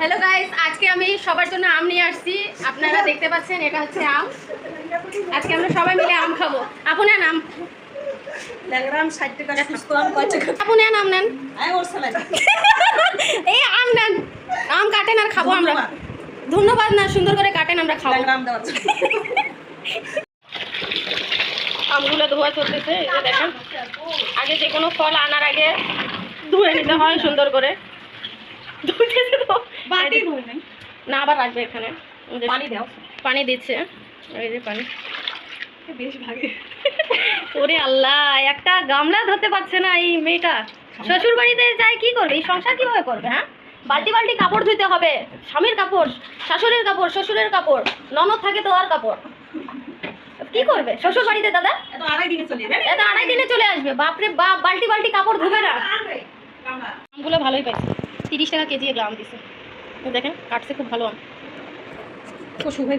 Hello guys আজকে আমি সবার জন্য আম নিয়ে আসছি। আপনারা দেখতে পাচ্ছেন এটা হচ্ছে আম। আজকে আমরা সবাই মিলে আম খাব। আপু নেন আম? আপু নেন নেন। এই নেন। কাটেন আর খাব আমরা। ধন্যবাদ। না সুন্দর করে কাটেন আমরা খাব। আমগুলো ধোয়া চলতেছে দেখেন। আগে যে কোনো ফল আনার আগে ধুয়ে নিতে হয় সুন্দর করে। ধুইতেছে তো বাটি ধুই নাই। না আবার রাখবে এখানে। পানি দাও। পানি দিচ্ছে। এই যে পানি। বেশ ভাগে। ওরে আল্লাহ একটা গামলা ধরতে পারছে না এই মেয়েটা। শ্বশুর বাড়িতে যায় কি করবে? এই সংসার কীভাবে করবে হ্যাঁ? বালতি বালতি কাপড় ধুইতে হবে। স্বামীর কাপড় শাশুড়ির কাপড় শ্বশুরের কাপড় ননদ থাকে তো আর কাপড়। কি করবে শ্বশুর বাড়িতে দাদা এত আড়াই দিনে চলে যাবে। আড়াই দিনে চলে আসবে। বাপরে বাপ বালতি বালতি কাপড় ধুবে না। আমগুলো ভালোই পাইছে। তিরিশ টাকা কেজি এগুলো আম দিছে। দেখেন কাটছে খুব ভালো। আম খুব হয়ে